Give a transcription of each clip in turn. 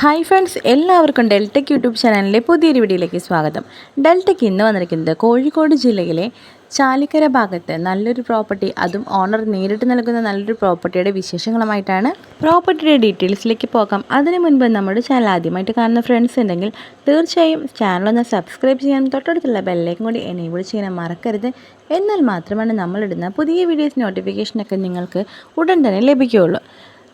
Hi friends എല്ലാവർക്കും ഡെൽറ്റയ്ക്ക് YouTube ചാനലിലെ പുതിയൊരു വീഡിയോയിലേക്ക് സ്വാഗതം. ഡെൽറ്റയ്ക്ക് ഇന്ന് വന്നിരിക്കുന്നത് കോഴിക്കോട് ജില്ലയിലെ ചാലിക്കര ഭാഗത്ത് നല്ലൊരു പ്രോപ്പർട്ടി അതും ഓണർ നേരിട്ട് നൽകുന്ന നല്ലൊരു പ്രോപ്പർട്ടിയുടെ വിശേഷങ്ങളുമായിട്ടാണ്. പ്രോപ്പർട്ടിയുടെ ഡീറ്റെയിൽസിലേക്ക് പോകാം. അതിനു മുൻപ് നമ്മുടെ ചാനൽ ആദ്യമായിട്ട് കാണുന്ന ഫ്രണ്ട്സ് ഉണ്ടെങ്കിൽ തീർച്ചയായും ചാനൽ ഒന്ന് സബ്സ്ക്രൈബ് ചെയ്യാനും തൊട്ടടുത്തുള്ള ബെല്ലേക്കും കൂടി എനേബിൾ ചെയ്യാൻ മറക്കരുത്. എന്നാൽ മാത്രമാണ് നമ്മളിടുന്ന പുതിയ വീഡിയോസ് നോട്ടിഫിക്കേഷനൊക്കെ നിങ്ങൾക്ക് ഉടൻ തന്നെ ലഭിക്കുകയുള്ളൂ.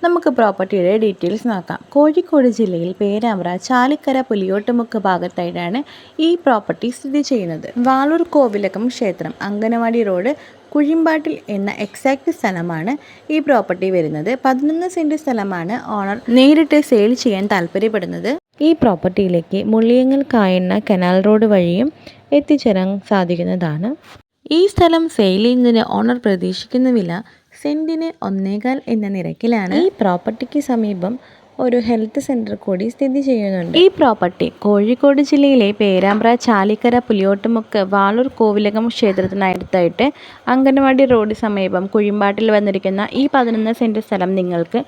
നമുക്ക് പ്രോപ്പർട്ടിയുടെ ഡീറ്റെയിൽസ് നോക്കാം. കോഴിക്കോട് ജില്ലയിൽ പേരാമ്പ്ര ചാലിക്കര പുലിയോട്ടുമുക്ക് ഭാഗത്തായിട്ടാണ് ഈ പ്രോപ്പർട്ടി സ്ഥിതി ചെയ്യുന്നത്. വാളൂർ കോവിലകം ക്ഷേത്രം അങ്കനവാടി റോഡ് കുഴിമ്പാട്ടിൽ എന്ന എക്സാക്ട് സ്ഥലമാണ് ഈ പ്രോപ്പർട്ടി വരുന്നത്. പതിനൊന്ന് സെന്റ് സ്ഥലമാണ് ഓണർ നേരിട്ട് സെയിൽ ചെയ്യാൻ താല്പര്യപ്പെടുന്നത്. ഈ പ്രോപ്പർട്ടിയിലേക്ക് മുള്ളിയങ്ങൽ കായണ്ണ കനാൽ റോഡ് വഴിയും എത്തിച്ചേരാൻ സാധിക്കുന്നതാണ്. ഈ സ്ഥലം സെയിൽ ചെയ്യുന്നതിന് ഓണർ പ്രതീക്ഷിക്കുന്ന വില സെന്റിന് ഒന്നേകാൽ എന്ന നിരക്കിലാണ് ഈ പ്രോപ്പർട്ടിക്ക് സമീപം ഒരു ഹെൽത്ത് സെന്റർ കൂടി സ്ഥിതി ചെയ്യുന്നുണ്ട്. ഈ പ്രോപ്പർട്ടി കോഴിക്കോട് ജില്ലയിലെ പേരാമ്പ്ര ചാലിക്കര പുലിയോട്ടുമുക്ക് വാളൂർ കോവിലകം ക്ഷേത്രത്തിനടുത്തായിട്ട് അംഗനവാടി റോഡ് സമീപം കുഴിമ്പാട്ടിൽ വന്നിരിക്കുന്ന ഈ പതിനൊന്ന് സെന്റ് സ്ഥലം നിങ്ങൾക്ക്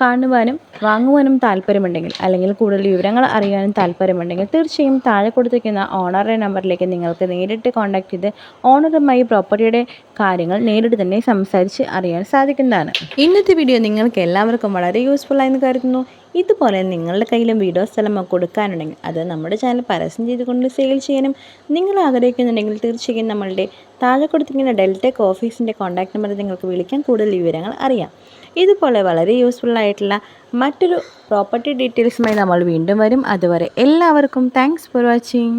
കാണുവാനും വാങ്ങുവാനും താല്പര്യമുണ്ടെങ്കിൽ അല്ലെങ്കിൽ കൂടുതൽ വിവരങ്ങൾ അറിയാനും താല്പര്യമുണ്ടെങ്കിൽ തീർച്ചയായും താഴെ കൊടുത്തിരിക്കുന്ന ഓണറുടെ നമ്പറിലേക്ക് നിങ്ങൾക്ക് നേരിട്ട് കോൺടാക്ട് ചെയ്ത് ഓണറുമായി പ്രോപ്പർട്ടിയുടെ കാര്യങ്ങൾ നേരിട്ട് തന്നെ സംസാരിച്ച് അറിയാൻ സാധിക്കുന്നതാണ്. ഇന്നത്തെ വീഡിയോ നിങ്ങൾക്ക് എല്ലാവർക്കും വളരെ യൂസ്ഫുൾ ആയെന്ന് കരുതുന്നു. ഇതുപോലെ നിങ്ങളുടെ കയ്യിലും വീഡിയോ സ്ഥലമോ കൊടുക്കാനുണ്ടെങ്കിൽ അത് നമ്മുടെ ചാനൽ പരസ്യം ചെയ്തുകൊണ്ട് സെയിൽ ചെയ്യാനും നിങ്ങൾ ആഗ്രഹിക്കുന്നുണ്ടെങ്കിൽ തീർച്ചയായും നമ്മളുടെ താഴെ കൊടുത്തിരിക്കുന്ന ഡെൽറ്റെക് ഓഫീസിന്റെ കോൺടാക്ട് നമ്പറിൽ നിങ്ങൾക്ക് വിളിക്കാൻ കൂടുതൽ വിവരങ്ങൾ അറിയാം. ഇതുപോലെ വളരെ യൂസ്ഫുൾ ആയിട്ടുള്ള മറ്റൊരു പ്രോപ്പർട്ടി ഡീറ്റെയിൽസുമായി നമ്മൾ വീണ്ടും വരും. അതുവരെ എല്ലാവർക്കും താങ്ക്സ് ഫോർ വാച്ചിങ്